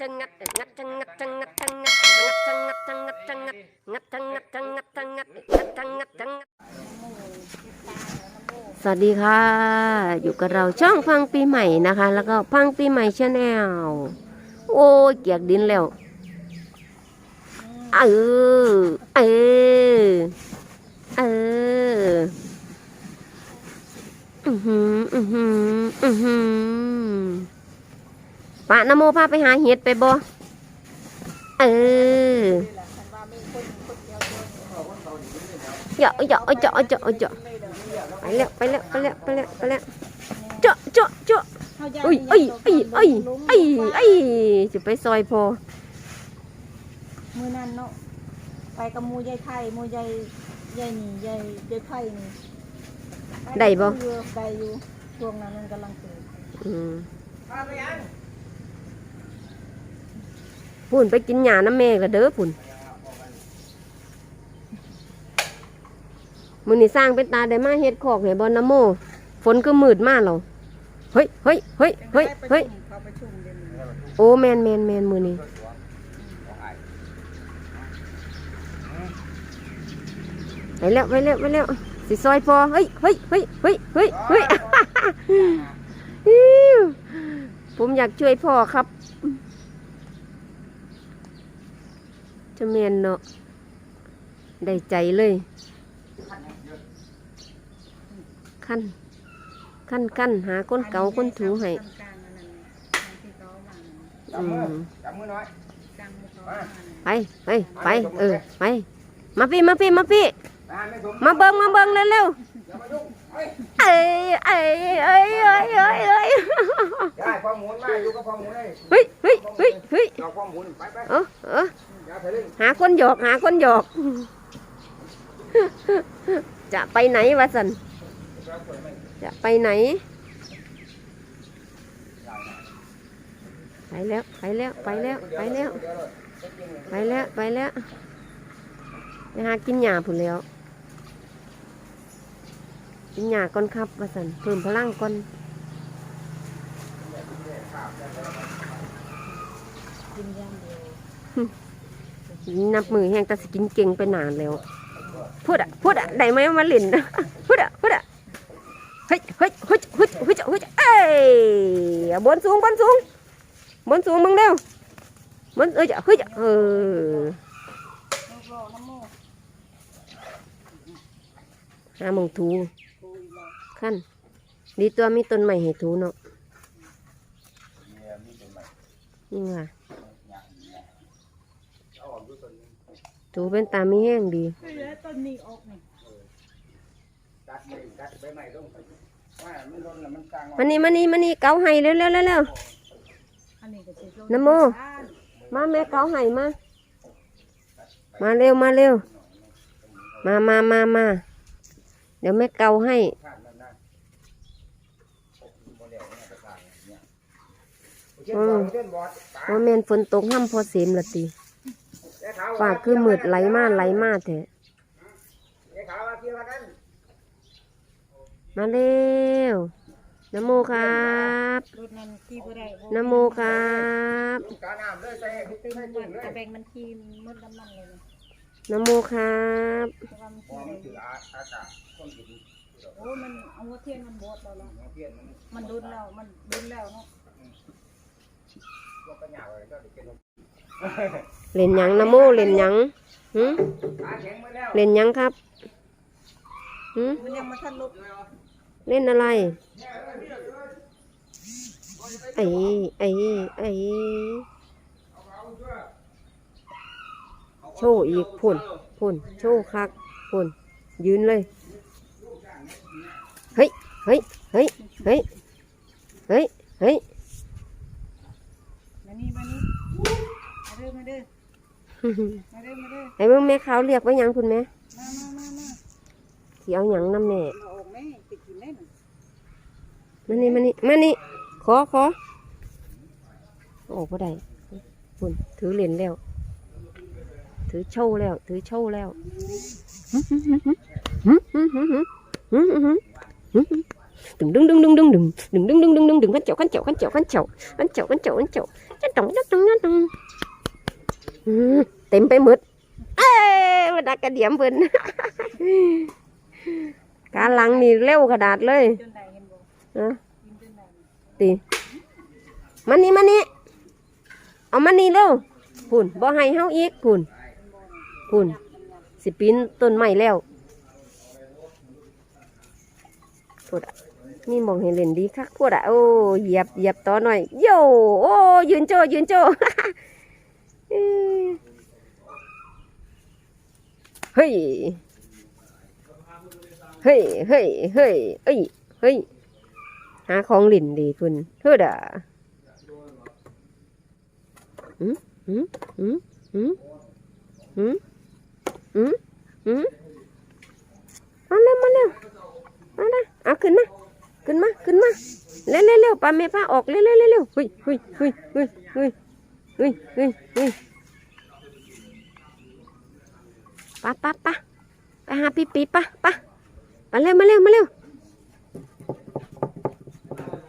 จังงัดงัดจังงัดจังงัดจังงัดงัดจังงัดจังงัดจังงัดงัดจังงัดจังงัดจังงัดงัดจังงัดจังงัดสวัสดีค่ะ อยู่กับเราช่องพังปีใหม่นะคะ แล้วก็พังปีใหม่ชาแนลโอ้ยเกียกดินแล้วเออเออเอออือหืออือหืออือหือ ปะนโมพาไปหาเห็ดไปบ่เออเจาะเจาะเจาะเจาะเจาะไปแล้วไปแล้วไปแล้วไปแล้วไปแล้วเจาะเจาะเจาะเอ้ยเอ้ยเอ้ยเอ้ยเอ้ยเอ้ยจะไปซอยพอมือนั้นเนาะไปกับหมูยายไข่หมูยายยายนี่ยายยายไข่นี่ได้บ่อยู่ได้อยู่ช่วงนั้นมันกำลังเกิดอืม พุ่นไปกินหญ้าน้ำแม่ก็เด้อพุ่นมือนี่สร้างเป็นตาได้มาเฮ็ดคอกให้บอนน้ำโม ฝนก็มืดมากเราเฮ้ยเฮ้ยเฮ้ยเฮ้ยเฮ้ยโอ้แมนแมนแมนมือนี่ไปแล้วไปแล้วไปแล้วสิซอยพอเฮ้ยเฮ้ยเฮ้ยเฮ้ยเฮ้ยเฮ้ยผมอยากช่วยพ่อครับ จะเมนเนาะได้ใจเลยขั้นขั้นขั้นหาก้นเกาก้นถูให้ไปไปไปเออไปมาพี่มาพี่มาพี่มาเบิ้งมาเบิ้งเร็วๆ เอ้ยเอ้ยเอ้ยเอ้ยเอ้ยเอ้ยได้ความหมุนมาอยู่กับความหมุนเลยเฮ้ยเฮ้ยเฮ้ยเฮ้ยเอาความหมุนไปไปเออเอออย่าทะลึ่งหาคนหยอกหาคนหยอก จะไปไหนวะสันจะไปไหน ไปแล้วไปแล้วไปแล้วไปแล้วไปแล้วไปแล้วไปหากินหญ้าผุนแล้ว กินหญ้าก่อนครับวะสันเพิ่มพลังก่อนกินย่างเดียวนับมือแห้งแต่สกินเก่งไปนานแล้วพูดอะพูดอะได้ไหมมาเล่นพูดอะพูดอะเฮ้ยเฮ้ยเฮ้ยเฮ้ยเฮ้ยเฮ้ยเอ้ยบนสูงบนสูงบนสูงมึงเร็วบนเอ้ยเฮ้ยเออลูกรอน้ามงถู ขั้นดีตัวมีต้นใหม่ให้ถูเนาะนี่ว่ะถูเป็นตามีแห้งดีเฮ้ยแล้วต้นนี้ออกนี่ตัดไปตัดใบไม้ลงไปว่ามันร้อนแล้วมันสร้างมานี่มานี่มานี่เกาให้เร็วเร็วเร็วเร็วอันนี้ก็สิลงนะโมมาแม่เกาให้มา มาเร็วมาเร็ว มามามามาเดี๋ยวแม่เกาให้ ข้ามนั่นนะโมเดลเนี่ยจะสร้างเนี่ยเช่นบ อลเช่นบอลปลาว่าแม่นฝนตกห้ำพอเสมละตีเจ๊ขาวฟ้าคือมืดไหลมาไหลมาแท้เจ๊ขาวมาเที่ยวกันมาเร็วนะโมครับรถนั้นขี่บ่ได้บ่นะโมครับกาน้ำเลยใส่ให้ตื่นให้มัตุ่นมเลยตะแบงมันขี่มืดน้ำมันเลยนะนะโมครับแต่ว่ามันพอขี่มันได้ถืออากาศคนกินโอ้ยมันเอาหัวเทียนมันบดแล้วเนาะเพี้ยนมันมันดุนแล้วมันดุนแล้วเนาะ เล่นยังนะโมเล่นยังหืมเล่นยังครับหืมมันยังมาทันลุกเล่นอะไร ไอ้ไอ้ไอ้โชว์อีกพุ่นพุ่นโชว์คักพุ่นยืนเลย เฮ้ย เฮ้ย เฮ้ย เฮ้ย เฮ้ย เฮ้ย มานี่มานี่มาเด้ อมาเด้อมาเด้อมาเด้อไอ้เบิ่งแม่ขาวเรียกไว้หยังคุณแม่มามามามาสิเอาหยังน้ำแม่เราออกแม่ติดกินเล่นมานี่มานี่มานี่ขอขอโอ้พ่ได้คุณถือเหรียญแล้ว ถือโชว์แล้ว ถือโชว์แล้วดึงดึงดึงดึงดึงดึงดึงดึงดึงดึงดึงดึงขันเจ้าขันเจ้าขันเจ้าขันเจ้าขันเจ้าขันเจ้าขันเจ้าจะต้องจะต้องจะต้องอืม เต็มไปหมดเอ้มาดักกระเดียมเพิ่นการลังนี่เร็วขนาดเลยนะตีมันนี่มันนี่เอามันนี่เร็วพุ่นบ่ให้เฮาอีกพุ่นพุ่นสิปีนต้นไม้แล้วพูดนี่มองเห็นเล่นดีคักพูดอะโอ้เหยียบเหยียบต่อหน่อยโยโอ้ยืนโจยืนโจ เอ้ยเฮ้ย เฮ้ย เฮ้ย เฮ้ย เอ้ย เฮ้ย หาของหลินดีคุณเฮ้อด่าอืมอืมอืมอืมอืมอืมอืมมาเร็วมาเร็วมาเร็วเอาขึ้นมา ขึ้นมา ขึ้นมา เร็วเร็วเร็วปาเมป้าออกเร็วเร็วเร็วเร็วเฮ้ยเฮ้ยเฮ้ยเฮ้ยเฮ้ย เฮ้ยเฮ้ยเฮ้ยปะปะปะไปหาปีปีปะปะมาเร็วมาเร็วมาเร็ว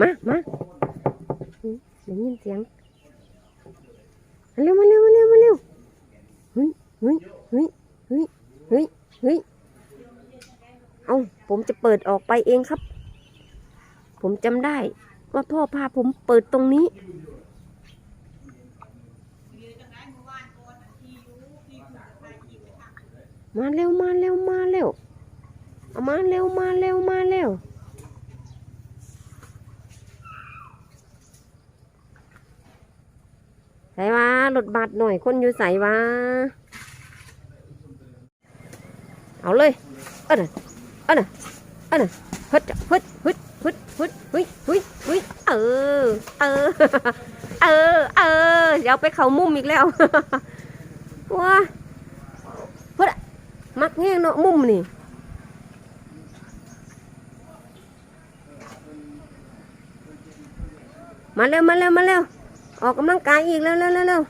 มามาอืมได้ยินเสียงมาเร็วมาเร็วมาเร็วมาเร็วเฮ้ยเฮ้ยเฮ้ยเฮ้ยเฮ้ยเฮ้ยเอาผมจะเปิดออกไปเองครับ ผมจำได้ว่าพ่อพาผมเปิดตรงนี้ มาเร็วมาเร็วมาเร็วเอามาเร็วมาเร็วมาเร็วใส่ว่ารถบัสหน่อยคนอยู่ใส่ว่าเอาเลยเอันน่ะเอันน่ะเอันน่ะฮึดฮึดฮึดฮึดฮึดฮึดฮึดฮึดเออเออเออเออเดี๋ยวไปเขามุมอีกแล้วว้า มักแห้งเนาะมุมนี่มาเร็วมาเร็วมาเร็วออกกำลังกายอีกแล้วเร็วเร็วเร็ว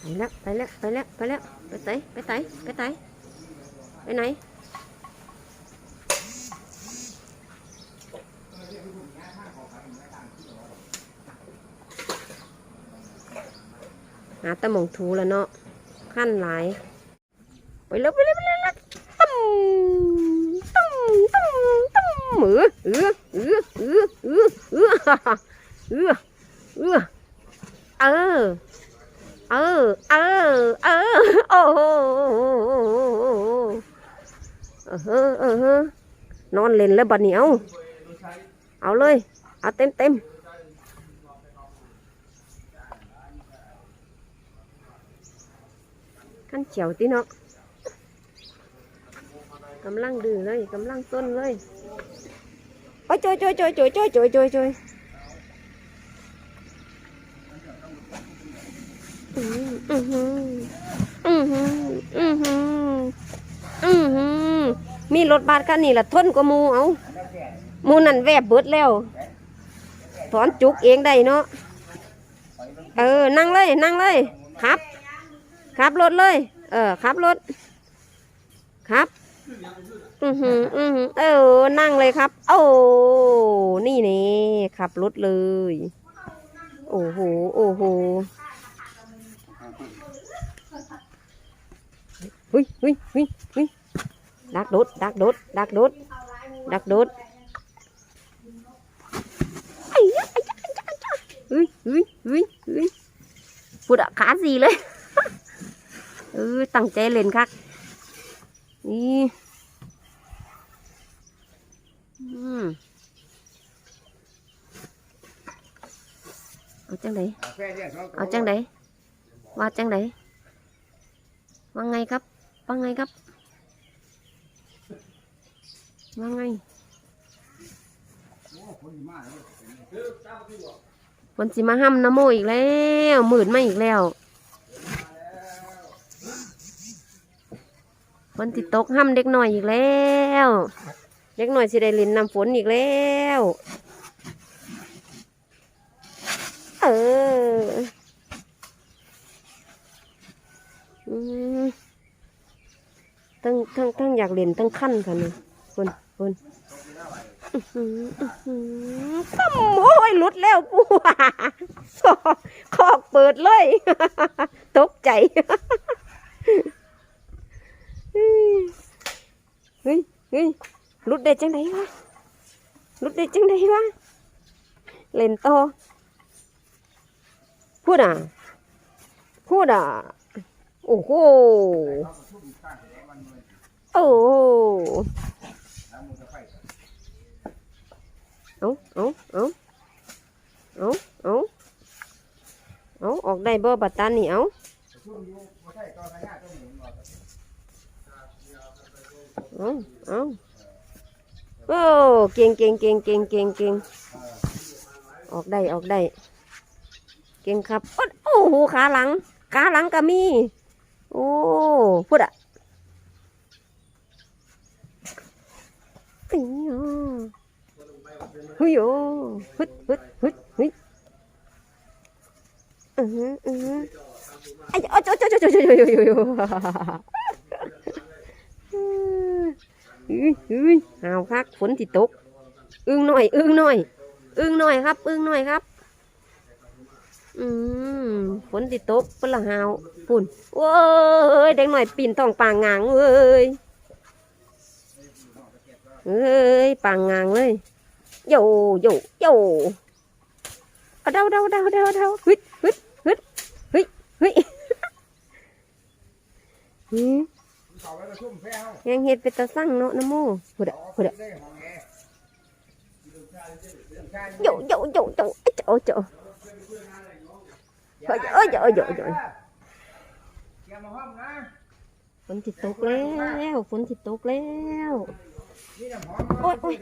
ไปแล้วไปแล้วไปแล้วไปแล้วไปไตไปไตไปไตไปไหนหาตะมงถูแล้วเนาะ ขั้นหลาย ไปแล้วไปแล้วไปแล้วตั้มตั้มตั้มตั้มเออเออเออเออเออเออเออเออเออเออเออเออโอ้โหเออเออเออเออนอนเล่นแล้วบัดเหนียวเอาเลย เอาเต็มเต็ม ขั้นเฉียวตีเนาะกำลังดื้อเลยกำลังต้นเลยโอ้ยโจยโจยโจยโจยโจยโจยโจยโจยอืมอือหืออือหืออือหืออือหือมีรถบัสคันนี้ละทนกว่ามูเอามูนั่นแวบเบิดแล้ว ถอนจุกเองได้เนาะเออนั่งเลยนั่งเลยครับ ขับรถเลย เออขับรถครับ อือหืออือหือเออ นั่งเลยครับ โอ้นี่นี่ขับรถเลย โอ้โหโอ้โหเฮ้ยเฮ้ยเฮ้ยเฮ้ยดักโดดดักโดดดักโดดดักโดดไอ้ยะไอ้ยะไอ้ยะไอ้ยะเฮ้ยเฮ้ยเฮ้ยเฮ้ยปวดอะขาสีเลย ออตั้งใจเล่นคักนี่อืมเอาจังไดเองตัวเอาจังไดว่าจังไดว่าไงครับว่าไงครับว่าไงฝนสิมาห้ำน้ำโมอีกแล้วหมื่นมาอีกแล้ว ฝนติดตกห้ำเด็กหน่อยอีกแล้ว เด็กหน่อยสิได้ลินน้ำฝนอีกแล้ว เออตั้งตั้งตั้งอยากเล่นตั้งขั้นค่ะนี่คนคนอื้อหืออื้อหือตั้มโอ้ยลุดแล้วปูคอกเปิดเลย ตกใจ เฮ้ยเฮ้ยรุดได้จังไดวะรุดได้จังไดวะเล่นโตพูดอะพูดอะโอ้โหโอ้โหแล้วมึงจะไปเอาเอาเอาเอาเอาเอาออกได้บ่บัตตานี่เอา เอาเอาโอ้เก่งเก่งเก่งเก่งเก่งเก่งออกได้ออกได้ เก่งครับ โอ้โหขาหลังขาหลังก็มี โอ้พูดอะอีอ๋อเฮ้ยโอ้ฮึดฮึดฮึดฮึดอือหืออือหือไอ้เจ้าเจ้าเจ้าเจ้าเจ้าเจ้าเจ้ อุ้ยอุ้ยหาวคักฝนติตก อึ้งหน่อย อึ้งหน่อย อึ้งหน่อยครับ อึ้งหน่อยครับ อืมฝนติตกเปนละหาวปุ่นเว้ยเด็กหน่อยปีนท้องปางงางเว้ยเอ้ยปางงางเลยโยโยโยเอาเดาเดาเดาเดาเดาฮึดฮึดฮึดฮึดฮึดหืมเขาไว้ก็ชุ่มแพ้เฮา ยังเห็ดไปตะสั่งเนาะน้ำมูพูดอะพูดอะโยโยโยโยโจโจโยโยโยโยฝนติดตกแล้วฝนติดตกแล้วโอ้ยโอ้ย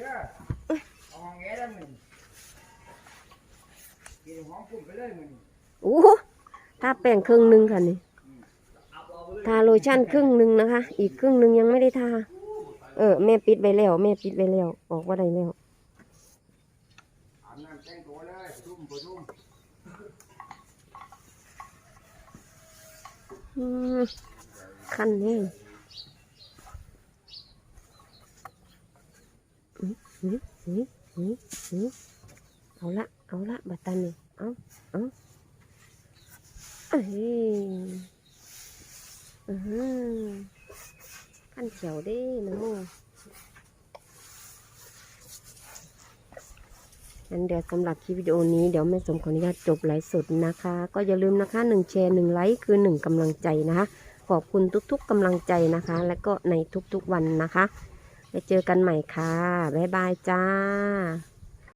โอ้ถ้าแป้งครึ่งนึงค่ะนี่ ทาโลชั่นครึ่งหนึ่งนะคะ อีกครึ่งหนึ่งยังไม่ได้ทา เออ แม่ปิดไว้แล้ว แม่ปิดไว้แล้วออกว่าได้แล้วอาบน้ำแต่งตัวเลยชุ่มประชุ่มอืมคันแห้งอื้อหือหือหือหือเอาละ เอาละบัตตันนี่เอาเอาเอ้ย อือหือขั้นเขียวเด้นะโมงั้นเดี๋ยวสำหรับคลิปวิดีโอนี้เดี๋ยวแม่สมขออนุญาตจบไลฟ์สดนะคะ ก็อย่าลืมนะคะหนึ่งแชร์หนึ่งไลค์คือหนึ่งกำลังใจนะคะ ขอบคุณทุกๆกำลังใจนะคะ และก็ในทุกๆวันนะคะ ไปเจอกันใหม่ค่ะ บ๊ายบายจ้า